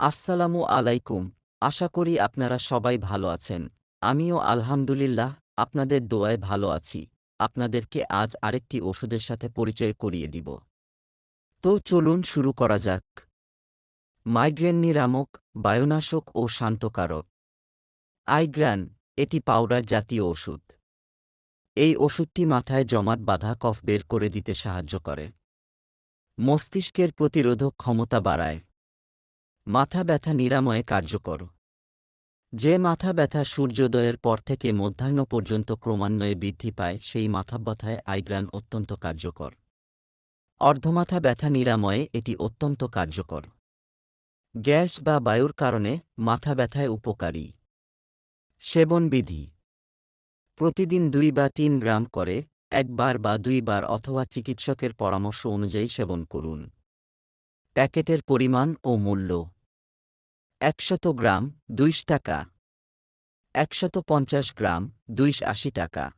আসসালামু আলাইকুম। আশা করি আপনারা সবাই ভালো আছেন। আমিও আলহামদুলিল্লাহ আপনাদের দোয়ায় ভালো আছি। আপনাদেরকে আজ আরেকটি ওষুধের সাথে পরিচয় করিয়ে দিব। তো চলুন শুরু করা যাক। মাইগ্রেন নিরামক, বায়ুনাশক ও শান্তকারক। আইগ্রান, এটি পাউডার জাতীয় ওষুধ। এই ওষুধটি মাথায় জমাট বাঁধা কফ বের করে দিতে সাহায্য করে। মস্তিষ্কের প্রতিরোধক ক্ষমতা বাড়ায়। মাথা ব্যথা নিরাময়ে কার্যকর। যে মাথা ব্যথা সূর্যোদয়ের পর থেকে মধ্যাহ্ন পর্যন্ত ক্রমান্বয়ে বৃদ্ধি পায়, সেই মাথা ব্যথায় আইগ্রান অত্যন্ত কার্যকর। অর্ধমাথা ব্যথা নিরাময়ে এটি অত্যন্ত কার্যকর। গ্যাস বা বায়ুর কারণে মাথা ব্যথায় উপকারী। সেবনবিধি প্রতিদিন দুই বা তিন গ্রাম করে, একবার বা দুইবার অথবা চিকিৎসকের পরামর্শ অনুযায়ী সেবন করুন। প্যাকেটের পরিমাণ ও মূল্য। একশত গ্রাম দুইশ টাকা। একশত পঞ্চাশ গ্রাম দুইশ আশি টাকা।